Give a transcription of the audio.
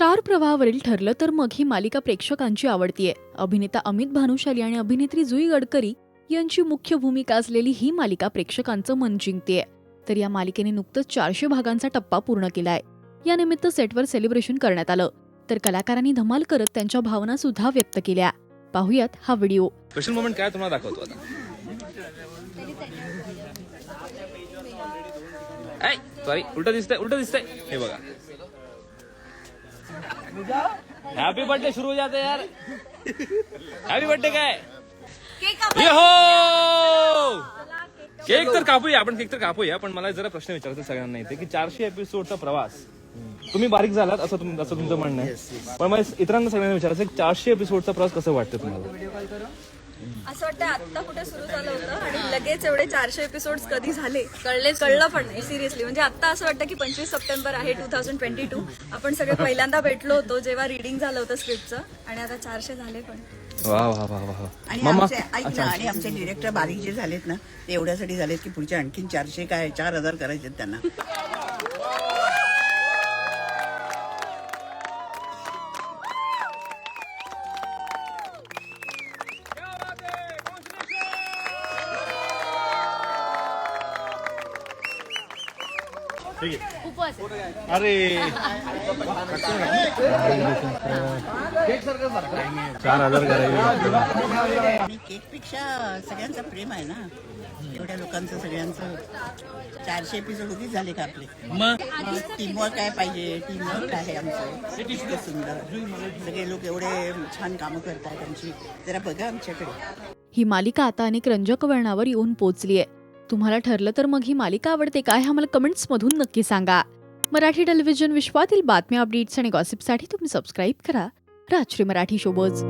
Star प्रवाहावरील ठरलं तर मग ही मालिका प्रेक्षकांची आवडतीये. अभिनेता अमित भानुशाली आणि अभिनेत्री जुई गडकरी यांची मुख्य भूमिका असलेली ही मालिका प्रेक्षकांचं मन जिंकतेय. तर या मालिकेने नुकतंच चारशे भागांचा टप्पा पूर्ण केलाय. यानिमित्त सेटवर सेलिब्रेशन करण्यात आलं. तर कलाकारांनी धमाल करत त्यांच्या भावना सुद्धा व्यक्त केल्या. पाहुयात हा व्हिडिओ. स्पेशल मोमेंट काय तुम्हाला दाखवतो आता? सॉरी उलट दिसतंय उलट दिसतंय. हे बघा. हॅपी बर्थडे सुरू हो जाते यार। हॅपी बर्थडे काय? ये हो केक तर कापूया आपण केक तर कापूया पण मला जरा प्रश्न विचारायचा सगळ्यांना इथे की चारशे एपिसोडचा प्रवास तुम्ही बारीक झालात असं तुम असं तुमचं म्हणणं आहे. पण मला इतरांना सगळ्यांना विचारायचं चारशे एपिसोडचा प्रवास कसं वाटतं तुम्हाला? असं वाटतं आत्ता कुठे सुरू झालं होतं आणि लगेच एवढे चारशे एपिसोड कधी झाले? कळले कळलं पण नाही सिरियसली म्हणजे आता असं वाटतं की पंचवीस सप्टेंबर आहे टू थाउजंड ट्वेंटी टू आपण सगळे पहिल्यांदा भेटलो होतो जेव्हा रिडिंग झालं होतं स्क्रिप्टचं आणि आता चारशे झाले पण. वा वा वा वा आणि आमचे ऐक ना आणि आमचे डिरेक्टर बारीक जे झालेत ना ते एवढ्यासाठी झालेत की पुढचे आणखीन चारशे काय चार हजार करायचे त्यांना. अरे. चार हजार करायचे आणि केकपेक्षा सगळ्यांचं प्रेम आहे ना. एवढ्या लोकांचं सगळ्यांचं. चारशे एपिसोड उगीच झाले का आपले? मग? टीमवर्क काय पाहिजे? टीमवर्क आहे आमचं? इतकं सुंदर. सगळे लोक एवढे छान कामं करतात त्यांची जरा बघा आमच्याकडे. ही मालिका आता अनेक रंजक वळणावर येऊन पोहोचलीय तुम्हाला ठरलं तर मग ही मालिका आवडते काय हा मला कमेंट्समधून नक्की सांगा. मराठी टेलिव्हिजन विश्वातील बातम्या अपडेट्स आणि गॉसिपसाठी तुम्ही सबस्क्राईब करा. राजश्री मराठी शोबज